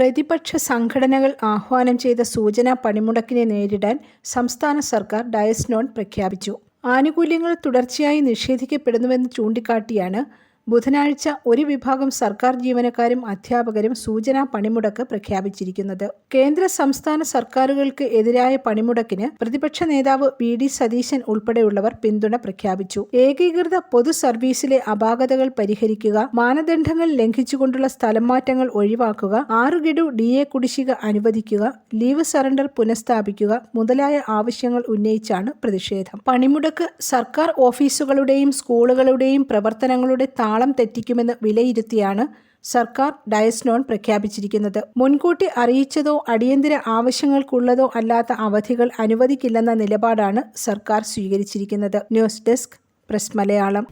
പ്രതിപക്ഷ സംഘടനകൾ ആഹ്വാനം ചെയ്ത സൂചനാ പണിമുടക്കിനെ നേരിടാൻ സംസ്ഥാന സർക്കാർ ഡയസ്നോൺ പ്രഖ്യാപിച്ചു. ആനുകൂല്യങ്ങൾ തുടർച്ചയായി നിഷേധിക്കപ്പെടുന്നുവെന്ന് ചൂണ്ടിക്കാട്ടിയാണ് ബുധനാഴ്ച ഒരു വിഭാഗം സർക്കാർ ജീവനക്കാരും അധ്യാപകരും സൂചനാ പണിമുടക്ക് പ്രഖ്യാപിച്ചിരിക്കുന്നത്. കേന്ദ്ര സംസ്ഥാന സർക്കാരുകൾക്ക് എതിരായ പണിമുടക്കിന് പ്രതിപക്ഷ നേതാവ് വി ഡി സതീശൻ ഉൾപ്പെടെയുള്ളവർ പിന്തുണ പ്രഖ്യാപിച്ചു. ഏകീകൃത പൊതു സർവീസിലെ അപാകതകൾ പരിഹരിക്കുക മാനദണ്ഡങ്ങൾ ലംഘിച്ചുകൊണ്ടുള്ള സ്ഥലം മാറ്റങ്ങൾ ഒഴിവാക്കുക ആറ് ഡി എ കുടിശ്ശിക അനുവദിക്കുക ലീവ് സറണ്ടർ പുനഃസ്ഥാപിക്കുക മുതലായ ആവശ്യങ്ങൾ ഉന്നയിച്ചാണ് പ്രതിഷേധം. പണിമുടക്ക് സർക്കാർ ഓഫീസുകളുടെയും സ്കൂളുകളുടെയും പ്രവർത്തനങ്ങളുടെ താളം തെറ്റിക്കുമെന്ന് വിലയിരുത്തിയാണ് സർക്കാർ ഡയസ്നോൺ പ്രഖ്യാപിച്ചിരിക്കുന്നത്. മുൻകൂട്ടി അറിയിച്ചതോ അടിയന്തര ആവശ്യങ്ങൾക്കുള്ളതോ അല്ലാത്ത അവധികൾ അനുവദിക്കില്ലെന്ന നിലപാടാണ് സർക്കാർ സ്വീകരിച്ചിരിക്കുന്നത്. News desk press Malayalam.